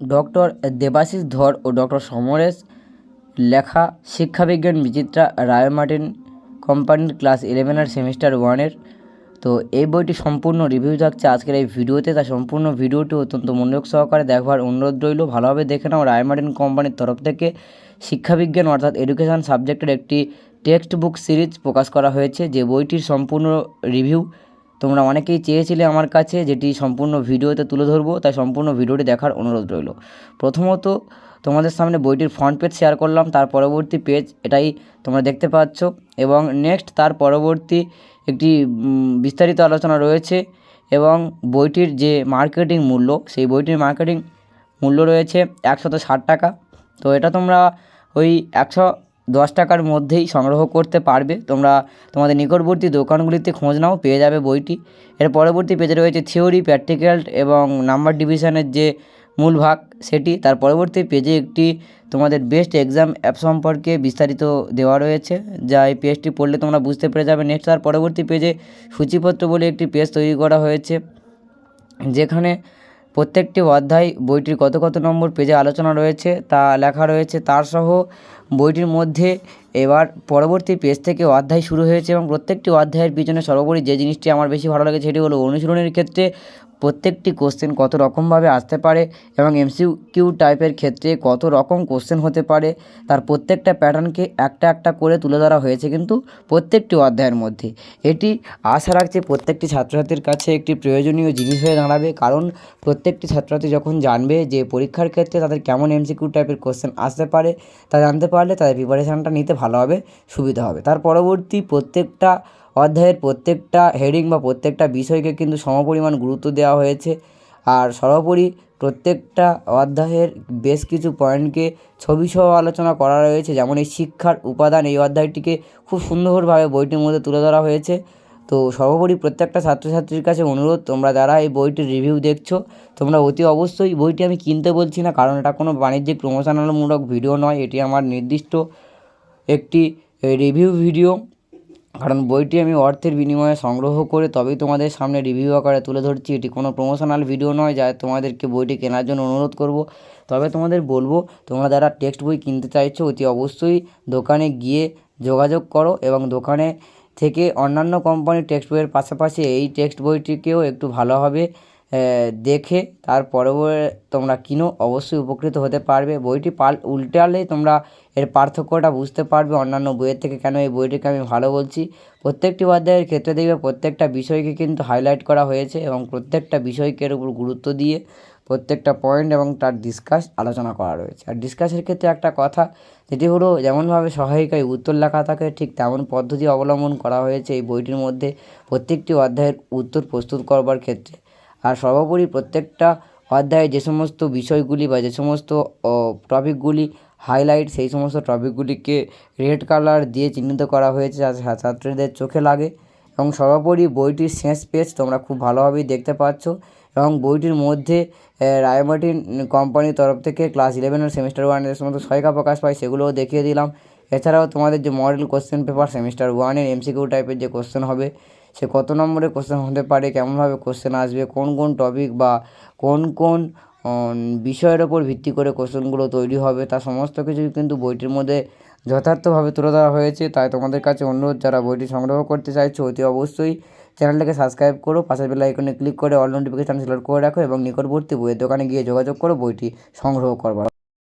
Doctor Debashis ধর ও doctor Samaresh, লেখা শিক্ষাবিজ্ঞান বিচিত্রা রায় মার্টিন কোম্পানির ক্লাস ইলেভেনের সেমিস্টার ওয়ানের। তো এই বইটি সম্পূর্ণ রিভিউ থাকছে আজকের এই ভিডিওতে, তাই সম্পূর্ণ ভিডিওটি অত্যন্ত মনোযোগ সহকারে দেখবার অনুরোধ রইল। ভালোভাবে দেখে নাও রায় মার্টিন কোম্পানির তরফ থেকে। শিক্ষাবিজ্ঞান অর্থাৎ এডুকেশন সাবজেক্টের একটি টেক্সট বুক সিরিজ প্রকাশ করা হয়েছে, যে বইটির সম্পূর্ণ রিভিউ তোমরা অনেকেই চেয়েছিলে আমার কাছে যেটি সম্পূর্ণ ভিডিওতে তুলে ধরবো, তাই সম্পূর্ণ ভিডিওটি দেখার অনুরোধ রইল। প্রথমত, তোমাদের সামনে বইটির ফ্রন্ট পেজ শেয়ার করলাম, তার পরবর্তী পেজ এটাই তোমরা দেখতে পাচ্ছ এবং নেক্সট তার পরবর্তী একটি বিস্তারিত আলোচনা রয়েছে এবং বইটির যে মার্কেটিং মূল্য, সেই বইটির মার্কেটিং মূল্য রয়েছে একশত ষাট টাকা। তো এটা তোমরা ওই একশো দশ টাকার মধ্যেই সংগ্রহ করতে পারবে। তোমরা তোমাদের নিকটবর্তী দোকানগুলিতে খোঁজ নাও, পেয়ে যাবে বইটি। এর পরবর্তী পেজে রয়েছে থিওরি প্র্যাকটিক্যাল এবং নাম্বার ডিভিশনের যে মূল ভাগ সেটি। তার পরবর্তী পেজে একটি তোমাদের বেস্ট এক্সাম অ্যাপ সম্পর্কে বিস্তারিত দেওয়া রয়েছে, যা এই পেজটি পড়লে তোমরা বুঝতে পেরে যাবে। নেক্সট তার পরবর্তী পেজে সূচিপত্র বলে একটি পেজ তৈরি করা হয়েছে, যেখানে প্রত্যেকটি অধ্যায় বইটির কত কত নম্বর পেজে আলোচনা রয়েছে তা লেখা রয়েছে। তার সহ বইটির মধ্যে এবার পরবর্তী পেজ থেকে অধ্যায় শুরু হয়েছে এবং প্রত্যেকটি অধ্যায়ের পিছনে সর্বোপরি যে জিনিসটি আমার বেশি ভালো লাগে সেটি হলো অনুশীলনের ক্ষেত্রে প্রত্যেকটি কোশ্চেন কত রকমভাবে আসতে পারে এবং এমসিকিউ টাইপের ক্ষেত্রে কত রকম কোশ্চেন হতে পারে, তার প্রত্যেকটা প্যাটার্নকে একটা একটা করে তুলে ধরা হয়েছে কিন্তু প্রত্যেকটি অধ্যায়ের মধ্যে। এটি আশা রাখছে প্রত্যেকটি ছাত্রছাত্রীর কাছে একটি প্রয়োজনীয় জিনিস হয়ে দাঁড়াবে, কারণ প্রত্যেকটি ছাত্রছাত্রী যখন জানবে যে পরীক্ষার ক্ষেত্রে তাদের কেমন এমসিকিউ টাইপের কোশ্চেন আসতে পারে, তা জানতে পারলে তাদের প্রিপারেশানটা নিতে ভালোভাবে সুবিধা হবে। তার পরবর্তী প্রত্যেকটা অধ্যায়ের প্রত্যেকটা হেডিং বা প্রত্যেকটা বিষয়কে কিন্তু সমপরিমাণ গুরুত্ব দেওয়া হয়েছে। আর সর্বোপরি প্রত্যেকটা অধ্যায়ের বেশ কিছু পয়েন্টকে ছবিসহ আলোচনা করা রয়েছে, যেমন এই শিক্ষার উপাদান এই অধ্যায়টিকে খুব সুন্দরভাবে বইটির মধ্যে তুলে ধরা হয়েছে। তো সর্বোপরি প্রত্যেকটা ছাত্রছাত্রীর কাছে অনুরোধ, তোমরা যারা এই বইটির রিভিউ দেখছ, তোমরা অতি অবশ্যই বইটি আমি কিনতে বলছি না, কারণ এটা কোনো বাণিজ্যিক প্রমোশনালমূলক ভিডিও নয়, এটি আমার নির্দিষ্ট একটি রিভিউ ভিডিও কারণ বইটি আমি অর্থের বিনিময়ে সংগ্রহ করে তবেই তোমাদের সামনে রিভিউ আকারে তুলে ধরছি। এটি কোনো প্রমোশনাল ভিডিও নয় যা তোমাদেরকে বইটি কেনার জন্য অনুরোধ করব। তবে তোমাদের বলব, তোমরা যারা টেক্সট বই কিনতে চাইছো, অতি অবশ্যই দোকানে গিয়ে যোগাযোগ করো এবং দোকানে থেকে অন্যান্য কোম্পানির টেক্সট বইয়ের পাশাপাশি এই টেক্সট বইটিকেও একটু ভালোভাবে দেখে তার পরবর্তী তোমরা কিনো, অবশ্যই উপকৃত হতে পারবে। বইটি পাল উল্টালেই তোমরা এর পার্থক্যটা বুঝতে পারবে অন্যান্য বইয়ের থেকে, কেন এই বইটিকে আমি ভালো বলছি। প্রত্যেকটি অধ্যায়ের ক্ষেত্রে দেখবে প্রত্যেকটা বিষয়কে কিন্তু হাইলাইট করা হয়েছে এবং প্রত্যেকটা বিষয়কে এর উপর গুরুত্ব দিয়ে প্রত্যেকটা পয়েন্ট এবং তার ডিসকাস আলোচনা করা রয়েছে। আর ডিসকাসের ক্ষেত্রে একটা কথা, যেটি হলো যেমনভাবে সহায়িকায় উত্তর লেখা থাকে, ঠিক তেমন পদ্ধতি অবলম্বন করা হয়েছে এই বইটির মধ্যে প্রত্যেকটি অধ্যায়ের উত্তর প্রস্তুত করবার ক্ষেত্রে। আর সর্বোপরি প্রত্যেকটা অধ্যায়ে যে সমস্ত বিষয়গুলি বা যে সমস্ত টপিকগুলি হাইলাইট সেই সমস্ত টপিকগুলিকে রেড কালার দিয়ে চিহ্নিত করা হয়েছে যাতে ছাত্রদের চোখে লাগে। এবং সর্বোপরি বইটির শেষ পেজ তোমরা খুব ভালোভাবেই দেখতে পাচ্ছ। এবং বইটির মধ্যে রায়মার্টিন কোম্পানির তরফ থেকে ক্লাস ইলেভেনের সেমিস্টার ওয়ানের সমস্ত সহায়িকা প্রকাশ পায়, সেগুলোও দেখিয়ে দিলাম। এছাড়াও তোমাদের যে মডেল কোশ্চেন পেপার সেমিস্টার ওয়ানের এমসিকিউ টাইপের যে কোশ্চেন হবে সে কত নম্বরের কোশ্চেন হতে পারে, কেমনভাবে কোশ্চেন আসবে, কোন কোন টপিক বা কোন কোন বিষয়ের ওপর ভিত্তি করে কোশ্চেনগুলো তৈরি হবে, তা সমস্ত কিছুই কিন্তু বইটির মধ্যে যথার্থভাবে তুলে ধরা হয়েছে। তাই তোমাদের কাছে অনুরোধ, যারা বইটি সংগ্রহ করতে চাইছো, অতি অবশ্যই চ্যানেলটাকে সাবস্ক্রাইব করো, পাশের বেল আইকনে ক্লিক করে অল নোটিফিকেশান সিলেক্ট করে রাখো এবং নিকটবর্তী বইয়ের দোকানে গিয়ে যোগাযোগ করো, বইটি সংগ্রহ করবার।